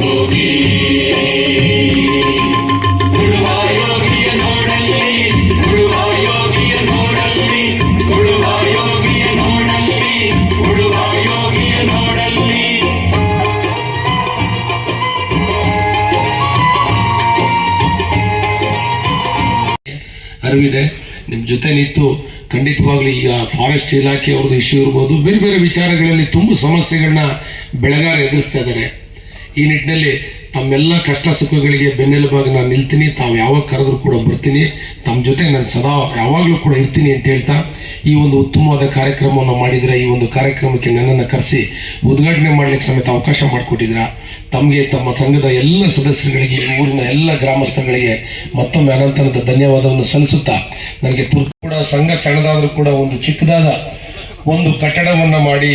ಹೋಗಿ ಉಳುವ ಯೋಗಿಯ ನೋಡಲ್ಲಿ ಉಳುವ ಅರಿವಿದೆ ನಿಮ್ಮ ಜೊತೆ ನಿಂತು ಖಂಡಿತವಾಗ್ಲೂ ಈಗ ಫಾರೆಸ್ಟ್ ಇಲಾಖೆ ಅವ್ರದ್ದು ಇಶ್ಯೂ ಇರ್ಬೋದು, ಬೇರೆ ಬೇರೆ ವಿಚಾರಗಳಲ್ಲಿ ತುಂಬ ಸಮಸ್ಯೆಗಳನ್ನ ಬೆಳಗಾರ ಎದುರಿಸ್ತಾ ಇದ್ದಾರೆ. ಈ ನಿಟ್ಟಿನಲ್ಲಿ ತಮ್ಮೆಲ್ಲ ಕಷ್ಟ ಸುಖಗಳಿಗೆ ಬೆನ್ನೆಲುಬಾಗಿ ನಾನು ನಿಲ್ತೀನಿ. ತಾವು ಯಾವಾಗ ಕರೆದ್ರು ಕೂಡ ಬರ್ತೀನಿ. ತಮ್ಮ ಜೊತೆ ನಾನು ಸದಾ ಯಾವಾಗಲೂ ಕೂಡ ಇರ್ತೀನಿ ಅಂತ ಹೇಳ್ತಾ ಈ ಒಂದು ಉತ್ತಮವಾದ ಕಾರ್ಯಕ್ರಮವನ್ನು ಮಾಡಿದ್ರೆ, ಈ ಒಂದು ಕಾರ್ಯಕ್ರಮಕ್ಕೆ ನನ್ನನ್ನು ಕರೆಸಿ ಉದ್ಘಾಟನೆ ಮಾಡ್ಲಿಕ್ಕೆ ಸಮೇತ ಅವಕಾಶ ಮಾಡಿಕೊಟ್ಟಿದ್ರ ತಮಗೆ, ತಮ್ಮ ಸಂಘದ ಎಲ್ಲ ಸದಸ್ಯರುಗಳಿಗೆ ಊರಿನ ಎಲ್ಲ ಗ್ರಾಮಸ್ಥರುಗಳಿಗೆ ಮತ್ತೊಮ್ಮೆ ಅನಂತನದ ಧನ್ಯವಾದವನ್ನು ಸಲ್ಲಿಸುತ್ತಾ ನನಗೆ ತುರ್ತು ಕೂಡ ಸಂಘ ಸಣ್ಣದಾದರೂ ಕೂಡ ಒಂದು ಚಿಕ್ಕದಾದ ಒಂದು ಕಟ್ಟಡವನ್ನು ಮಾಡಿ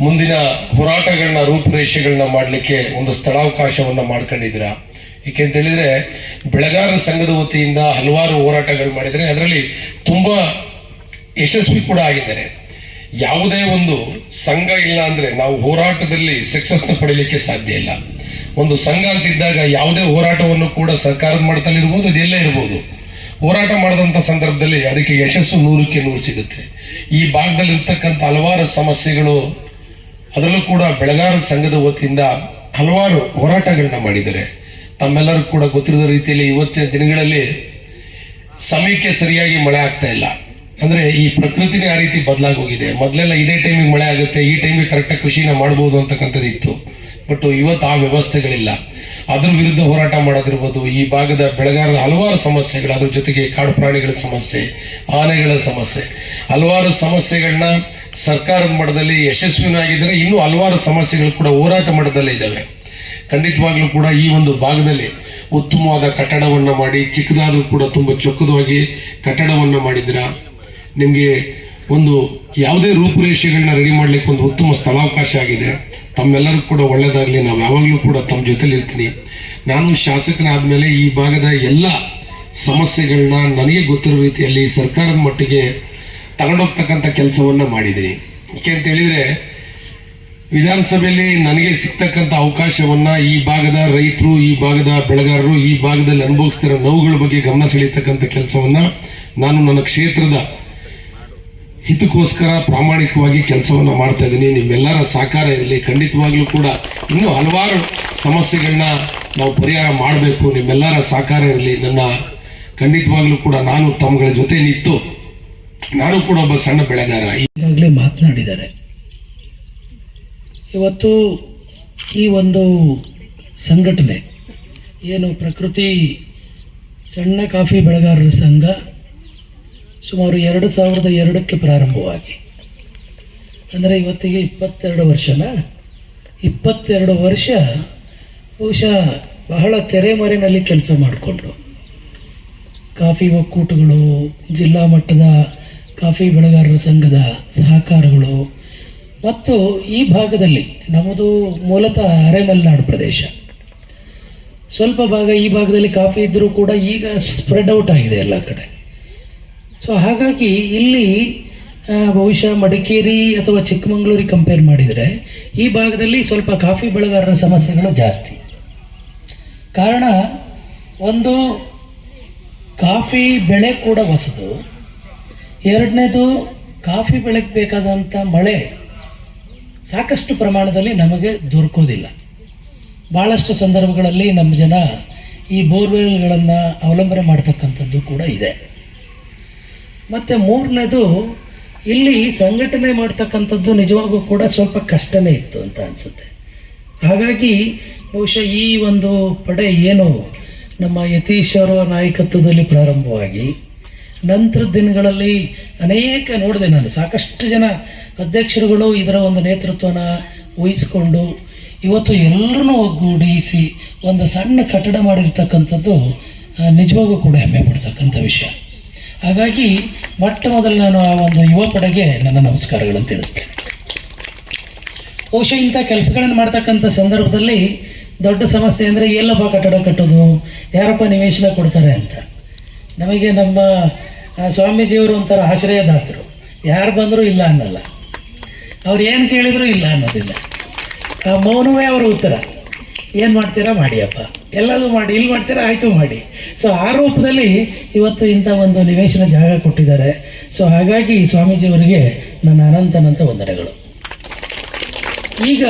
ಮುಂದಿನ ಹೋರಾಟಗಳನ್ನ, ರೂಪುರೇಷೆಗಳನ್ನ ಮಾಡಲಿಕ್ಕೆ ಒಂದು ಸ್ಥಳಾವಕಾಶವನ್ನ ಮಾಡ್ಕೊಂಡಿದ್ದೀರಾ? ಏಕೆಂತ ಹೇಳಿದ್ರೆ, ಬೆಳೆಗಾರರ ಸಂಘದ ವತಿಯಿಂದ ಹಲವಾರು ಹೋರಾಟಗಳು ಮಾಡಿದರೆ ಅದರಲ್ಲಿ ತುಂಬಾ ಯಶಸ್ವಿ ಕೂಡ ಆಗಿದ್ದಾರೆ. ಯಾವುದೇ ಒಂದು ಸಂಘ ಇಲ್ಲ ಅಂದ್ರೆ ನಾವು ಹೋರಾಟದಲ್ಲಿ ಸಕ್ಸಸ್ನ ಪಡೀಲಿಕ್ಕೆ ಸಾಧ್ಯ ಇಲ್ಲ. ಒಂದು ಸಂಘ ಅಂತಿದ್ದಾಗ ಯಾವುದೇ ಹೋರಾಟವನ್ನು ಕೂಡ ಸರ್ಕಾರದ ಮಟ್ಟದಲ್ಲಿ ಇರ್ಬೋದು ಅದೆಲ್ಲ ಇರ್ಬೋದು. ಹೋರಾಟ ಮಾಡಿದಂಥ ಸಂದರ್ಭದಲ್ಲಿ ಅದಕ್ಕೆ ಯಶಸ್ಸು ನೂರಕ್ಕೆ ನೂರು ಸಿಗುತ್ತೆ. ಈ ಭಾಗದಲ್ಲಿ ಇರ್ತಕ್ಕಂಥ ಹಲವಾರು ಸಮಸ್ಯೆಗಳು ಅದರಲ್ಲೂ ಕೂಡ ಬೆಳಗಾರ ಸಂಘದ ವತಿಯಿಂದ ಹಲವಾರು ಹೋರಾಟಗಳನ್ನ ಮಾಡಿದ್ದಾರೆ. ತಮ್ಮೆಲ್ಲರೂ ಕೂಡ ಗೊತ್ತಿರದ ರೀತಿಯಲ್ಲಿ ಇವತ್ತಿನ ದಿನಗಳಲ್ಲಿ ಸಮಯಕ್ಕೆ ಸರಿಯಾಗಿ ಮಳೆ ಆಗ್ತಾ ಇಲ್ಲ. ಅಂದ್ರೆ ಈ ಪ್ರಕೃತಿನೇ ಆ ರೀತಿ ಬದಲಾಗಿ ಹೋಗಿದೆ ಮೊದಲೆಲ್ಲ ಇದೇ ಟೈಮಿಗೆ ಮಳೆ ಆಗುತ್ತೆ, ಈ ಟೈಮಿಗೆ ಕರೆಕ್ಟಾಗಿ ಕೃಷಿನ ಮಾಡ್ಬೋದು ಅಂತಕ್ಕಂಥದ್ದು ಇತ್ತು ಬಟ್ ಇವತ್ತು ಆ ವ್ಯವಸ್ಥೆಗಳಿಲ್ಲ. ಅದ್ರ ವಿರುದ್ಧ ಹೋರಾಟ ಮಾಡೋದಿರ್ಬೋದು. ಈ ಭಾಗದ ಬೆಳಗಾರದ ಹಲವಾರು ಸಮಸ್ಯೆಗಳು, ಅದ್ರ ಜೊತೆಗೆ ಕಾಡು ಪ್ರಾಣಿಗಳ ಸಮಸ್ಯೆ, ಆನೆಗಳ ಸಮಸ್ಯೆ. ಹಲವಾರು ಸಮಸ್ಯೆಗಳನ್ನ ಸರ್ಕಾರದ ಮಟ್ಟದಲ್ಲಿ ಯಶಸ್ವಿನಾಗಿದ್ದರೆ ಇನ್ನೂ ಹಲವಾರು ಸಮಸ್ಯೆಗಳು ಕೂಡ ಹೋರಾಟ ಮಟ್ಟದಲ್ಲೇ ಇದ್ದಾವೆ ಖಂಡಿತವಾಗ್ಲೂ ಕೂಡ ಈ ಒಂದು ಭಾಗದಲ್ಲಿ ಉತ್ತಮವಾದ ಕಟ್ಟಡವನ್ನು ಮಾಡಿ, ಚಿಕ್ಕದಾದರೂ ಕೂಡ ತುಂಬಾ ಚೊಕ್ಕದಾಗಿ ಕಟ್ಟಡವನ್ನು ಮಾಡಿದ್ರ ನಿಮಗೆ ಒಂದು ಯಾವುದೇ ರೂಪುರೇಷೆಗಳನ್ನ ರೆಡಿ ಮಾಡ್ಲಿಕ್ಕೆ ಒಂದು ಉತ್ತಮ ಸ್ಥಳಾವಕಾಶ ಆಗಿದೆ. ತಮ್ಮೆಲ್ಲರೂ ಕೂಡ ಒಳ್ಳೆಯದಾಗಲಿ ನಾವು ಯಾವಾಗಲೂ ಕೂಡ ತಮ್ಮ ಜೊತೆಲಿ ಇರ್ತೀನಿ. ನಾನು ಶಾಸಕನಾದ್ಮೇಲೆ ಈ ಭಾಗದ ಎಲ್ಲ ಸಮಸ್ಯೆಗಳನ್ನ ನನಗೆ ಗೊತ್ತಿರೋ ರೀತಿಯಲ್ಲಿ ಸರ್ಕಾರದ ಮಟ್ಟಿಗೆ ತಗೊಂಡೋಗ್ತಕ್ಕಂಥ ಕೆಲಸವನ್ನ ಮಾಡಿದ್ದೀನಿ. ಯಾಕೆ ಅಂತ ಹೇಳಿದ್ರೆ, ವಿಧಾನಸಭೆಯಲ್ಲಿ ನನಗೆ ಸಿಗ್ತಕ್ಕಂಥ ಅವಕಾಶವನ್ನ ಈ ಭಾಗದ ರೈತರು, ಈ ಭಾಗದ ಬೆಳೆಗಾರರು, ಈ ಭಾಗದಲ್ಲಿ ಅನುಭವಿಸ್ತಿರೋ ನೋವುಗಳ ಬಗ್ಗೆ ಗಮನ ಸೆಳೀತಕ್ಕಂಥ ಕೆಲಸವನ್ನ ನಾನು ನನ್ನ ಕ್ಷೇತ್ರದ ಹಿತಕ್ಕೋಸ್ಕರ ಪ್ರಾಮಾಣಿಕವಾಗಿ ಕೆಲಸವನ್ನು ಮಾಡ್ತಾ ಇದ್ದೀನಿ ನಿಮ್ಮೆಲ್ಲರ ಸಹಕಾರ ಇರಲಿ. ಖಂಡಿತವಾಗ್ಲೂ ಕೂಡ ಇನ್ನೂ ಹಲವಾರು ಸಮಸ್ಯೆಗಳನ್ನ ನಾವು ಪರಿಹಾರ ಮಾಡಬೇಕು. ನಿಮ್ಮೆಲ್ಲರ ಸಹಕಾರ ಇರಲಿ. ನನ್ನ ಖಂಡಿತವಾಗ್ಲೂ ಕೂಡ ನಾನು ತಮ್ಮಗಳ ಜೊತೆ ನಿಂತು ನಾನು ಕೂಡ ಒಬ್ಬ ಸಣ್ಣ ಬೆಳೆಗಾರ. ಈಗಾಗಲೇ ಮಾತನಾಡಿದ್ದಾರೆ. ಇವತ್ತು ಈ ಒಂದು ಸಂಘಟನೆ, ಏನು ಪ್ರಕೃತಿ ಸಣ್ಣ ಕಾಫಿ ಬೆಳೆಗಾರರ ಸಂಘ ಸುಮಾರು ಎರಡು ಸಾವಿರದ ಎರಡಕ್ಕೆ ಪ್ರಾರಂಭವಾಗಿ. ಅಂದರೆ ಇವತ್ತಿಗೆ ಇಪ್ಪತ್ತೆರಡು ವರ್ಷನ? ಇಪ್ಪತ್ತೆರಡು ವರ್ಷ ಬಹುಶಃ ಬಹಳ ತೆರೆಮರೆಯಲ್ಲಿ ಕೆಲಸ ಮಾಡಿಕೊಂಡು ಕಾಫಿ ಒಕ್ಕೂಟಗಳು, ಜಿಲ್ಲಾ ಮಟ್ಟದ ಕಾಫಿ ಬೆಳೆಗಾರರ ಸಂಘದ ಸಹಕಾರಗಳು. ಮತ್ತು ಈ ಭಾಗದಲ್ಲಿ ನಮ್ಮದು ಮೂಲತಃ ಅರೆಮಲೆನಾಡು ಪ್ರದೇಶ. ಸ್ವಲ್ಪ ಭಾಗ ಈ ಭಾಗದಲ್ಲಿ ಕಾಫಿ ಇದ್ದರೂ ಕೂಡ ಈಗ ಸ್ಪ್ರೆಡ್ ಔಟ್ ಆಗಿದೆ ಎಲ್ಲ ಕಡೆ. ಸೊ ಹಾಗಾಗಿ ಇಲ್ಲಿ ಬಹುಶಃ ಮಡಿಕೇರಿ ಅಥವಾ ಚಿಕ್ಕಮಗಳೂರಿಗೆ ಕಂಪೇರ್ ಮಾಡಿದರೆ, ಈ ಭಾಗದಲ್ಲಿ ಸ್ವಲ್ಪ ಕಾಫಿ ಬೆಳೆಗಾರರ ಸಮಸ್ಯೆಗಳು ಜಾಸ್ತಿ. ಕಾರಣ, ಒಂದು, ಕಾಫಿ ಬೆಳೆ ಕೂಡ ಹೊಸದು. ಎರಡನೇದು, ಕಾಫಿ ಬೆಳೆಗೆ ಬೇಕಾದಂಥ ಮಳೆ ಸಾಕಷ್ಟು ಪ್ರಮಾಣದಲ್ಲಿ ನಮಗೆ ದೊರಕೋದಿಲ್ಲ. ಭಾಳಷ್ಟು ಸಂದರ್ಭಗಳಲ್ಲಿ ನಮ್ಮ ಜನ ಈ ಬೋರ್ವೆಲ್ಗಳನ್ನು ಅವಲಂಬನೆ ಮಾಡ್ತಕ್ಕಂಥದ್ದು ಕೂಡ ಇದೆ. ಮತ್ತು ಮೂರನೇದು, ಇಲ್ಲಿ ಸಂಘಟನೆ ಮಾಡ್ತಕ್ಕಂಥದ್ದು ನಿಜವಾಗೂ ಕೂಡ ಸ್ವಲ್ಪ ಕಷ್ಟನೇ ಇತ್ತು ಅಂತ ಅನಿಸುತ್ತೆ. ಹಾಗಾಗಿ ಬಹುಶಃ ಈ ಒಂದು ಪಡೆ ಏನು ನಮ್ಮ ಯತೀಶ್ ಅವರ ನಾಯಕತ್ವದಲ್ಲಿ ಪ್ರಾರಂಭವಾಗಿ ನಂತರದ ದಿನಗಳಲ್ಲಿ ಅನೇಕ ನೋಡಿದೆ ನಾನು, ಸಾಕಷ್ಟು ಜನ ಅಧ್ಯಕ್ಷರುಗಳು ಇದರ ಒಂದು ನೇತೃತ್ವನ ವಹಿಸಿಕೊಂಡು ಇವತ್ತು ಎಲ್ಲರನ್ನೂ ಒಗ್ಗೂಡಿಸಿ ಒಂದು ಸಣ್ಣ ಕಟ್ಟಡ ಮಾಡಿರ್ತಕ್ಕಂಥದ್ದು ನಿಜವಾಗೂ ಕೂಡ ಹೆಮ್ಮೆ ಪಡ್ತಕ್ಕಂಥ ವಿಷಯ. ಹಾಗಾಗಿ ಮೊಟ್ಟ ಮೊದಲು ನಾನು ಆ ಒಂದು ಯುವ ಪಡೆಗೆ ನನ್ನ ನಮಸ್ಕಾರಗಳನ್ನು ತಿಳಿಸ್ತೇನೆ. ಬಹುಶಃ ಇಂಥ ಕೆಲಸಗಳನ್ನು ಮಾಡ್ತಕ್ಕಂಥ ಸಂದರ್ಭದಲ್ಲಿ ದೊಡ್ಡ ಸಮಸ್ಯೆ ಅಂದರೆ ಎಲ್ಲಪ್ಪ ಕಟ್ಟಡ ಕಟ್ಟೋದು, ಯಾರಪ್ಪ ನಿವೇಶನ ಕೊಡ್ತಾರೆ ಅಂತ. ನಮಗೆ ನಮ್ಮ ಸ್ವಾಮೀಜಿಯವರು ಒಂಥರ ಆಶ್ರಯದಾತರು. ಯಾರು ಬಂದರೂ ಇಲ್ಲ ಅನ್ನಲ್ಲ. ಅವ್ರು ಏನು ಕೇಳಿದರೂ ಇಲ್ಲ ಅನ್ನೋದಿಲ್ಲ. ಆ, ಮೌನವೇ ಅವರ ಉತ್ತರ. ಏನು ಮಾಡ್ತೀರಾ? ಮಾಡಿಯಪ್ಪ. ಎಲ್ಲದೂ ಮಾಡಿ, ಇಲ್ಲಿ ಮಾಡ್ತೀರ? ಆಯಿತು ಮಾಡಿ. ಸೊ ಆ ರೂಪದಲ್ಲಿ ಇವತ್ತು ಇಂಥ ಒಂದು ನಿವೇಶನ ಜಾಗ ಕೊಟ್ಟಿದ್ದಾರೆ. ಸೊ ಹಾಗಾಗಿ ಸ್ವಾಮೀಜಿಯವರಿಗೆ ನನ್ನ ಅನಂತನಂತ ಅನಂತ ವಂದನೆಗಳು. ಈಗ